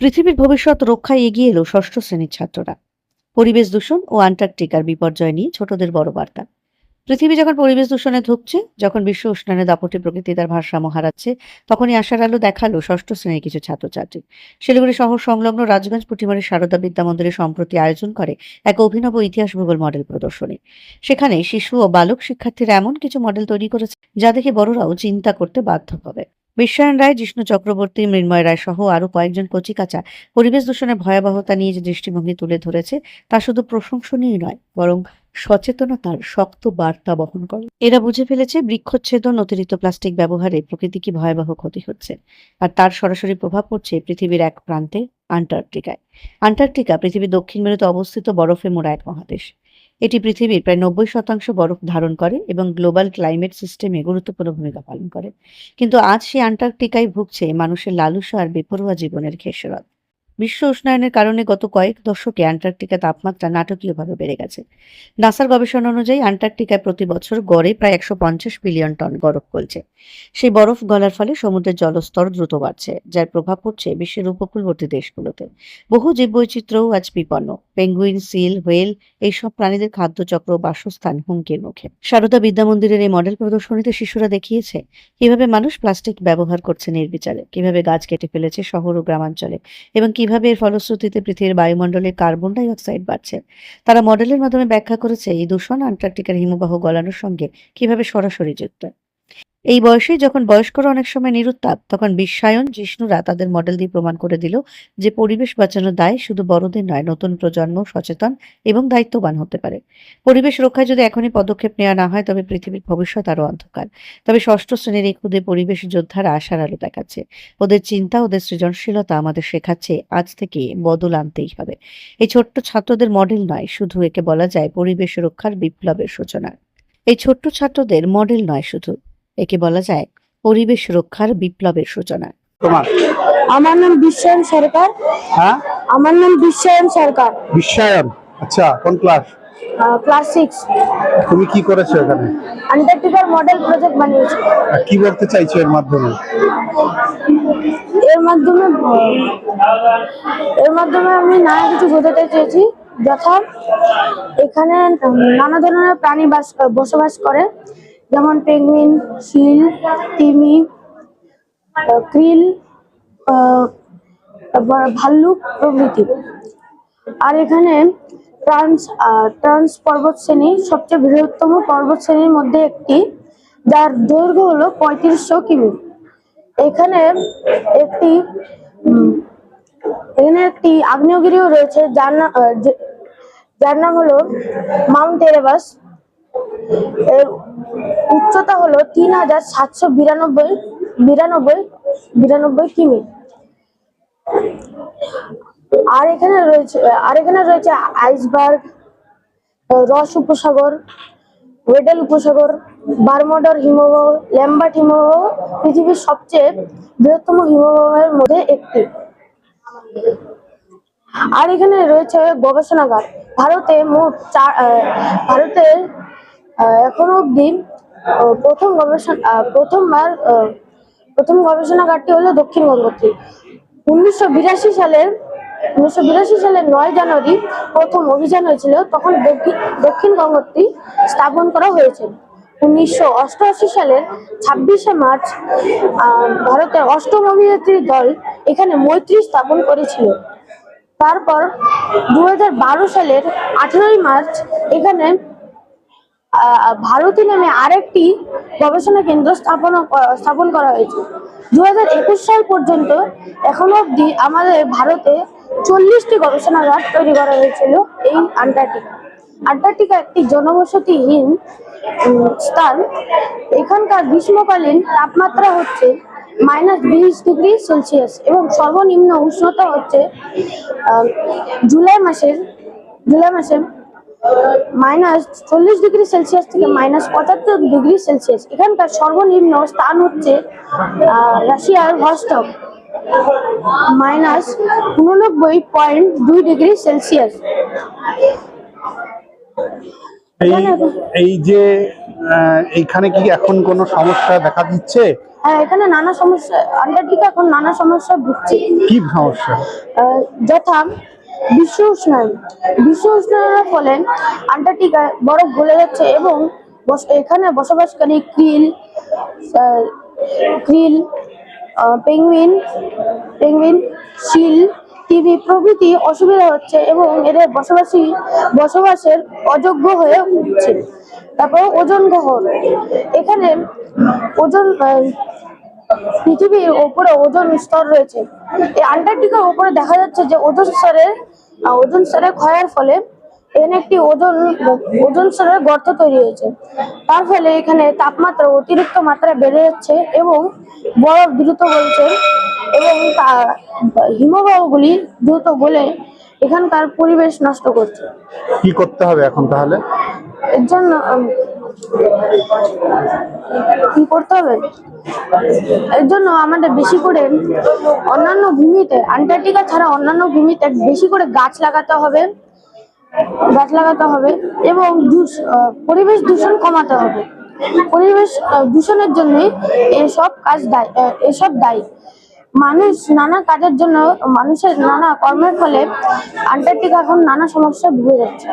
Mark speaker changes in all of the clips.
Speaker 1: পৃথিবীর ভবিষ্যৎ রক্ষায় এগিয়ে এলো ষষ্ঠ শ্রেণির ছাত্ররা। পরিবেশ দূষণ ও আন্টার্কটিকার বিপর্যয় নিয়ে ছোটদের বড় বার্তা। পৃথিবী যখন পরিবেশ দূষণে ধুঁকছে, যখন বিশ্ব উষ্ণায়নের দাপটে প্রকৃতি তার ভারসাম্য হারাচ্ছে, তখনই আশার আলো দেখাল ষষ্ঠ শ্রেণির কিছু ছাত্রছাত্রী। শিলিগুড়ি শহর সংলগ্ন রাজগঞ্জ পুঁটিমারির সারদা বিদ্যা মন্দিরে সম্প্রতি আয়োজন করে এক অভিনব ইতিহাস ভূগোল মডেল প্রদর্শনী। সেখানে শিশু ও বালক শিক্ষার্থীরা এমন কিছু মডেল তৈরি করেছে যা দেখে বড়রাও চিন্তা করতে বাধ্য হবে। বিশ্বায়ন রায়, জিষ্ণু চক্রবর্তী, মৃন্ময় রায় সহ আরও কয়েকজন কচিকাচা পরিবেশ দূষণের ভয়াবহতা নিয়ে যে দৃষ্টিভঙ্গি তুলে ধরেছে, তা শুধু প্রশংসনীয় নয়, বরং সচেতনতার শক্ত বার্তা বহন করে। এরা বুঝে ফেলেছে বৃক্ষচ্ছেদন, অতিরিক্ত প্লাস্টিক ব্যবহারে প্রকৃতি কি ভয়াবহ ক্ষতি হচ্ছে, আর তার সরাসরি প্রভাব পড়ছে পৃথিবীর এক প্রান্তে আন্টার্কটিকায়। আন্টার্কটিকা, পৃথিবীর দক্ষিণ মেরুতে অবস্থিত বরফে মোড়া এক মহাদেশ। এটি পৃথিবীর প্রায় নব্বই শতাংশ বরফ ধারণ করে এবং গ্লোবাল ক্লাইমেট সিস্টেমে গুরুত্বপূর্ণ ভূমিকা পালন করে। কিন্তু আজ সেই আন্টার্কটিকায় ভুগছে মানুষের লালসা আর বেপরোয়া জীবনের খেসরত। বিশ্ব উষ্ণায়নের কারণে গত কয়েক দশকে আন্টার্কটিকা তাপমাত্রা নাটকীয়ভাবে বেড়ে গেছে। নাসার গবেষণা অনুযায়ী আন্টার্কটিকায় প্রতি বছর গড়ে প্রায় একশো পঞ্চাশ বিলিয়ন টন বরফ গলছে। সেই বরফ গলার ফলে সমুদ্রের জলস্তর দ্রুত বাড়ছে, যার প্রভাব পড়ছে বিশ্বের উপকূলবর্তী দেশগুলোতে। বহু জীববৈচিত্র্যও আজ বিপন্ন। পেঙ্গুইন, সিল, হোয়েল এইসব প্রাণীদের খাদ্যচক্র বাসস্থান হুমকির মুখে। সারদা বিদ্যা মন্দিরের এই মডেল প্রদর্শনীতে শিশুরা দেখিয়েছে কীভাবে মানুষ প্লাস্টিক ব্যবহার করছে নির্বিচারে, কীভাবে গাছ কেটে ফেলেছে শহর ও গ্রামাঞ্চলে, এবং কীভাবে এর ফলশ্রুতিতে পৃথিবীর বায়ুমণ্ডলে কার্বন ডাইঅক্সাইড বাড়ছে? তারা মডেলের মাধ্যমে ব্যাখ্যা করেছে, এই দূষণ আন্টার্কটিকার হিমবাহ গলানোর সঙ্গে কীভাবে সরাসরি যুক্ত? এই বয়সে যখন বয়স্করা অনেক সময় নিরুত্তাপ, তখন বিশ্বায়ন, জিষ্ণুরা তাদের মডেল দিয়ে প্রমাণ করে দিল যে পরিবেশ বাঁচানোর দায় শুধু বড়দের নয়, নতুন প্রজন্ম, সচেতন এবং দায়িত্ববান হতে পারে। পরিবেশ রক্ষায় যদি এখনই পদক্ষেপ নেওয়া না হয়, তবে পৃথিবীর ভবিষ্যৎ আরও অন্ধকার। তবে ষষ্ঠ শ্রেণির এই ক্ষুদে পরিবেশ যোদ্ধারা আশার আলো দেখাচ্ছে। ওদের চিন্তা, ওদের সৃজনশীলতা আমাদের শেখাচ্ছে আজ থেকে বদল আনতেই হবে। এই ছোট্ট ছাত্রদের মডেল নয়, শুধু একে বলা যায় পরিবেশ রক্ষার বিপ্লবের সূচনা। এই ছোট্ট ছাত্রদের মডেল নয় শুধু একে বলা যায় পরিবেশ রক্ষার বিপ্লবের সূচনা।
Speaker 2: তোমার?
Speaker 3: আমার নাম বিশ্বায়ন সরকার।
Speaker 2: হ্যাঁ?
Speaker 3: আমার নাম বিশ্বায়ন সরকার।
Speaker 2: বিশ্বায়ন? আচ্ছা কোন ক্লাস
Speaker 3: ক্লাস সিক্স
Speaker 2: তুমি কি করেছ এখানে?
Speaker 3: আন্টার্কটিকার মডেল প্রজেক্ট বানিয়েছি।
Speaker 2: কি বলতে চাইছো এর মাধ্যমে?
Speaker 3: এর মাধ্যমে এর মাধ্যমে আমি নানা কিছু বোঝাতে চেয়েছি। যথা এখানে নানা ধরনের প্রাণী বাস বসবাস করে যেমন পেঙ্গুইন শিল তিমি ক্রিল ভাল্লুক প্রভৃতি। আর এখানে ট্রান্স ট্রান্স পর্বত শ্রেণি সবচেয়ে বৃহত্তম পর্বত শ্রেণির মধ্যে একটি, যার দৈর্ঘ্য হলো পঁয়ত্রিশশো কিমি। এখানে একটি এখানে একটি আগ্নেয়গিরিও রয়েছে, যার নাম যার নাম হলো মাউন্ট এরেবাস এর উচ্চতা হলো তিন হাজার সাতশো বিরানব্বই বিরানব্বই বিরানব্বই কিমি। আর এখানে রয়েছে আর এখানে রয়েছে আইসবার্গ রস উপসাগর ওয়েডেল উপসাগর বারমোডার হিমবাহ ল্যাম্বার্ট হিমবাহ পৃথিবীর সবচেয়ে বৃহত্তম হিমবাহের মধ্যে একটি। আর এখানে রয়েছে গবেষণাগার। ভারতে মোট চার আহ, ভারতে আহ, এখনও আহ, প্রথম গবেষণা প্রথমবার প্রথম গবেষণাগারটি হলো দক্ষিণ গঙ্গোত্রী। উনিশশো বিরাশি সালের উনিশশো বিরাশি সালের নয় জানুয়ারি প্রথম অভিযান হয়েছিল তখন দক্ষিণ গঙ্গোত্রী স্থাপন করা হয়েছে। উনিশশো অষ্টআশি সালের ছাব্বিশে মার্চ ভারতের অষ্টম অভিযাত্রী দল এখানে মৈত্রী স্থাপন করেছিল। তারপর দু হাজার বারো সালের আঠেরোই মার্চ এখানে ভারতী নামে আরেকটি গবেষণা কেন্দ্র স্থাপন স্থাপন করা হয়েছে। দু হাজার একুশ সাল পর্যন্ত এখনও অবধি আমাদের ভারতে চল্লিশটি গবেষণাগার তৈরি করা হয়েছিল এই আন্টার্কটিকা। আন্টার্কটিকা একটি জনবসতিহীন স্থান। এখানকার গ্রীষ্মকালীন তাপমাত্রা হচ্ছে মাইনাস বিশ ডিগ্রি সেলসিয়াস এবং সর্বনিম্ন উষ্ণতা হচ্ছে জুলাই মাসের, জুলাই মাসে মাইনাস চল্লিশ ডিগ্রি সেলসিয়াস থেকে মাইনাস পঁচাত্তর ডিগ্রি সেলসিয়াস। এখানকার সর্বনিম্ন স্থান হচ্ছে রাশিয়ার ভস্টক মাইনাস উননব্বই পয়েন্ট দুই ডিগ্রি সেলসিয়াস।
Speaker 2: এই যে এইখানে কি এখন কোনো সমস্যা দেখা দিচ্ছে?
Speaker 3: হ্যাঁ এখানে নানা সমস্যা আন্টার্কটিকা এখন নানা সমস্যা ভুগছে।
Speaker 2: কি সমস্যা?
Speaker 3: যথা বিশ্ব উষ্ণায়ন বিশ্ব উষ্ণায়নের ফলে আন্টার্কটিকায় বরফ গলে যাচ্ছে এবং এখানে বসবাসকারী krill krill penguin penguin, seal, TV প্রভৃতি অসুবিধা হচ্ছে এবং এদের বসবাসী, বসবাসের অযোগ্য হয়ে উঠছে। তারপর ওজন গ্রহণ এখানে ওজন পৃথিবীর ওপরে ওজন স্তর রয়েছে। এই আন্টার্কটিকার উপরে দেখা যাচ্ছে যে ওজন স্তরের ওজন স্তরের ক্ষয়ের ফলে এখানে একটি ওজন ওজন স্তরের গর্ত তৈরি হয়েছে। তার ফলে এখানে তাপমাত্রা অতিরিক্ত মাত্রায় বেড়ে যাচ্ছে এবং বরফ দ্রুত গলছে এবং তা- হিমবাহগুলি দ্রুত গলে এখানকার পরিবেশ নষ্ট করছে।
Speaker 2: কি করতে হবে এখন তাহলে?
Speaker 3: এর জন্য কি করতে হবে? এর জন্য আমাদের বেশি করে অন্যান্য ভূমিতে, আন্টার্কটিকা ছাড়া অন্যান্য ভূমিতে বেশি করে গাছ লাগাতে হবে, গাছ লাগাতে হবে এবং পরিবেশ দূষণ কমাতে হবে। পরিবেশ দূষণের জন্য এসব কাজ দায়ী এসব দায়ী। মানুষ নানা কাজের জন্য মানুষের নানা কর্মের ফলে আন্টার্কটিকা এখন নানা সমস্যায় ভুগে যাচ্ছে।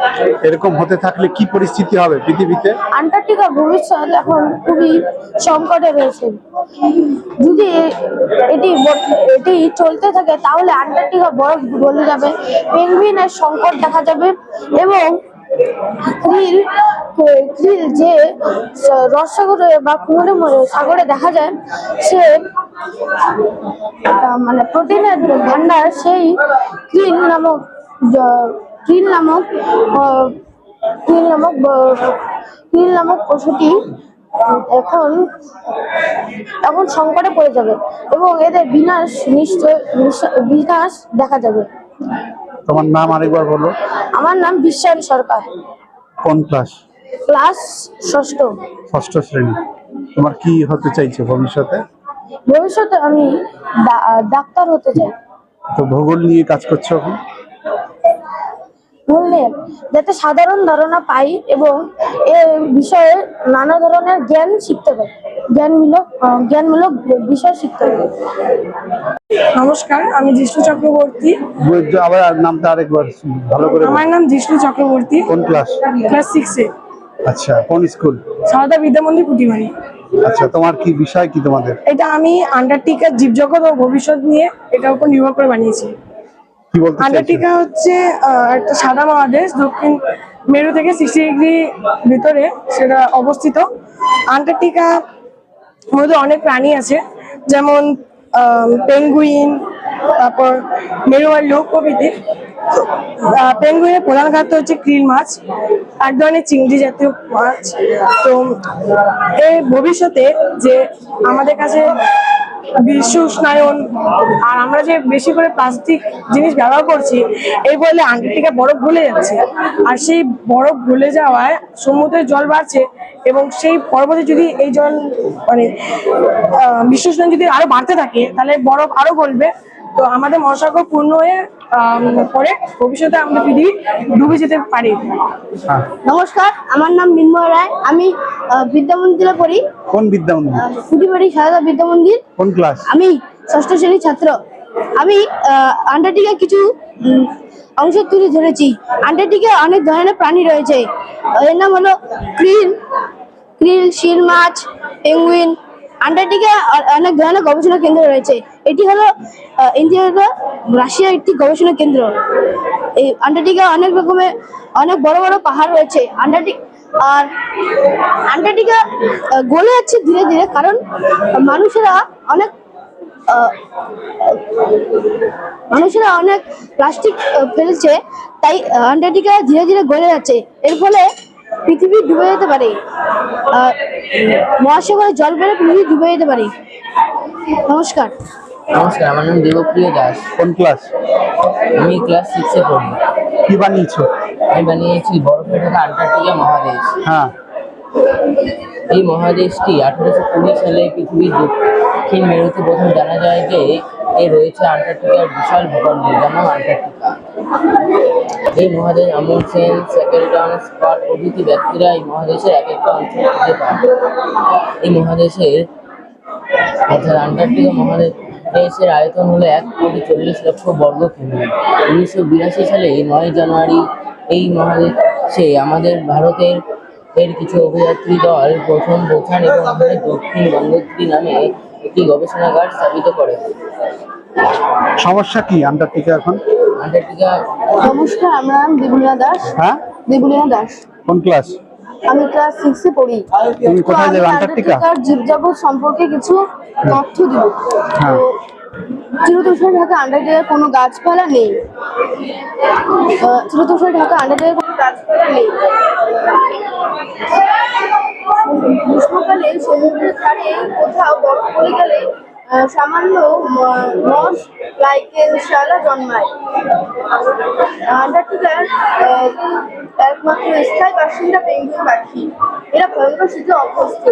Speaker 2: এরকম হতে থাকলে কি পরিস্থিতি হবে পৃথিবীতে?
Speaker 3: আন্টার্কটিকা ভবিষ্যৎ এখন খুবই সংকটে রয়েছে। যদি এটি এটি চলতে থাকে তাহলে আন্টার্কটিকা বরফ গলে যাবে পেঙ্গুইনের সংকট দেখা যাবে এবং ক্রিল ক্রিল যে রসসাগরে বা কুমোরে মরে- সাগরে দেখা যায়, সে মানে প্রোটিনের ভান্ডার সেই ক্রিল নামক ক্রিল নামক ক্রিল নামক ক্রিল নামক পশুটি এখন এখন সংকটে পড়ে যাবে এবং এদের বিনাশ নিশ্চয়- বিনাশ দেখা যাবে।
Speaker 2: তোমার নাম আরেকবার বলো।
Speaker 3: আমার নাম বিশ্বায়ন সরকার।
Speaker 2: কোন ক্লাস?
Speaker 3: ক্লাস ষষ্ঠ।
Speaker 2: ষষ্ঠ শ্রেণি। তোমার কি হতে চাইছে ভবিষ্যতে?
Speaker 3: ভবিষ্যতে আমি ডাক্তার হতে চাই।
Speaker 2: তো ভূগোল নিয়ে কাজ করছ এখন?
Speaker 3: বললে যাতে সাধারণ ধারণা পাই এবং এ বিষয়ে নানা ধরনের জ্ঞান শিখতে পারি। জ্ঞানমূলক জ্ঞানমূলক বিষয় শিখতে পারি
Speaker 4: নমস্কার আমি জিষ্ণু চক্রবর্তী।
Speaker 2: আবার নামটা আরেকবার ভালো করে
Speaker 4: আমার নাম জিষ্ণু চক্রবর্তী।
Speaker 2: কোন ক্লাস
Speaker 4: ক্লাস সিক্সে
Speaker 2: আচ্ছা কোন স্কুল
Speaker 4: সারদা বিদ্যামন্দির পুটিমারি।
Speaker 2: আচ্ছা তোমার কি বিষয় কি তোমাদের?
Speaker 4: এটা আমি আন্টার্কটিকার জীবজগৎ ও ভবিষ্যৎ নিয়ে এটার উপর নির্ভর করে বানিয়েছি।
Speaker 2: কি বলতে
Speaker 4: আন্টার্কটিকা হচ্ছে একটা সাদা মহাদেশ দক্ষিণ মেরু থেকে সিক্সটি ডিগ্রি ভিতরে সেটা অবস্থিত। আন্টার্কটিকা মধ্যে অনেক প্রাণী আছে, যেমন পেঙ্গুইন তারপর মেরুয়ার লোক প্রভৃতি। পেঙ্গুইনের প্রধান খাদ্য হচ্ছে ক্রিল মাছ, এক ধরনের চিংড়ি জাতীয় মাছ। তো এই ভবিষ্যতে যে আমাদের কাছে বিশ্ব উষ্ণায়ন আর আমরা যে বেশি করে প্লাস্টিক জিনিস ব্যবহার করছি, এই বলে আন্টার্কটিকা বরফ ভুলে যাচ্ছে। আর সেই বরফ ভুলে যাওয়ায় সমুদ্রের জল বাড়ছে এবং সেই পর্বতে যদি এই জল মানে বিশ্ব উষ্ণায়ন যদি আরও বাড়তে থাকে, তাহলে বরফ আরও গলবে। তো আমাদের মহাসাগর পূর্ণ হয়ে পরে ভবিষ্যতে আমাদের পৃথিবী ডুবে যেতে পারে।
Speaker 2: হ্যাঁ।
Speaker 3: নমস্কার আমার নাম মিন্ময় রায়। আমি বিদ্যা মন্দিরে পড়ি।
Speaker 2: কোন বিদ্যা মন্দির?
Speaker 3: ফুটিবাড়ি সারদা বিদ্যা মন্দির।
Speaker 2: কোন ক্লাস?
Speaker 3: আমি ষষ্ঠ শ্রেণির ছাত্র। আমি আন্টার্কটিকা কিছু অংশ তুলে ধরেছি। আন্টার্কটিকায় অনেক ধরনের প্রাণী রয়েছে। এর নাম হলো ক্রিল ক্রিল শিল মাছ পেঙ্গুইন আন্টার্কটিকা অনেক ধরনের গবেষণা কেন্দ্র রয়েছে। এটি হলো আহ, ইন্ডিয়ার রাশিয়ার একটি গবেষণা কেন্দ্র। এই আন্টার্কটিকা অনেক রকমের অনেক বড় বড় পাহাড় রয়েছে। আন্টার্কটিক আর আন্টার্কটিকা গলে যাচ্ছে ধীরে ধীরে কারণ মানুষেরা অনেক মানুষেরা অনেক প্লাস্টিক ফেলছে। তাই আন্টার্কটিকা ধীরে ধীরে গলে যাচ্ছে। এর ফলে পৃথিবী ডুবে যেতে পারে। মহাসাগরে জল বেড়ে পৃথিবী ডুবে যেতে পারে। নমস্কার।
Speaker 5: নমস্কার আমার নাম দেবপ্রিয় দাস।
Speaker 2: কোন ক্লাস
Speaker 5: আমি ক্লাস সিক্সে পড়ি।
Speaker 2: কি বানিয়েছো?
Speaker 5: আমি বানিয়েছি বরফে ঢাকা আন্টার্কটিকা মহাদেশ।
Speaker 2: হ্যাঁ।
Speaker 5: এই মহাদেশটি আঠারোশো কুড়ি সালে পৃথিবীর দক্ষিণ মেরুতে প্রথম জানা যায় যে এ রয়েছে আন্টার্কটিকার বিশাল ভূখণ্ড যেমন আন্টার্কটিকা। এই মহাদেশ আমুনসেন স্যাকেলটন স্কট প্রভৃতি ব্যক্তিরা এই মহাদেশের এক একটা অঞ্চল খুঁজে পান এই মহাদেশের অর্থাৎ আন্টার্কটিকা মহাদেশ দেশের আয়তন হলো এক কোটি চল্লিশ লক্ষ বর্গ কিমি উনিশশো বিরাশি সালে নয় জানুয়ারি এই মহাদেশে আমাদের ভারতের এর কিছু অভিযাত্রী দল প্রথম পৌঁছান এবং আমাদের দক্ষিণ গঙ্গোত্রী নামে একটি গবেষণাগার স্থাপিত করে।
Speaker 2: সমস্যা কি আন্টার্কটিকা এখন?
Speaker 6: নমস্কার আমার নাম দেবলীনা দাস।
Speaker 2: হ্যাঁ?
Speaker 6: দেবলীনা দাস।
Speaker 2: কোন ক্লাস?
Speaker 6: আমি ক্লাস সিক্সে পড়ি।
Speaker 2: তুমি কোথায় যাবে? আন্টার্কটিকা?
Speaker 6: জীবজগৎ সম্পর্কে কিছু তথ্য দিব
Speaker 2: হ্যাঁ।
Speaker 6: চিরতুষার ঢাকা আন্টার্কটিকায় কোনো গাছপালা নেই। চিরতুষার ঢাকা আন্টার্কটিকায় কোনো গাছপালা নেই। গ্রীষ্মকালে সমুদ্রের ধারে কোথাও বরফ পড়ে গেলে সামান্য মস লাইকেন শালা জন্মায়। আন্টার্কটিকার একমাত্র স্থায়ী বাসিন্দা পেঙ্গুইন পাখি। এরা ভয়ঙ্কর শীতে অভ্যস্ত।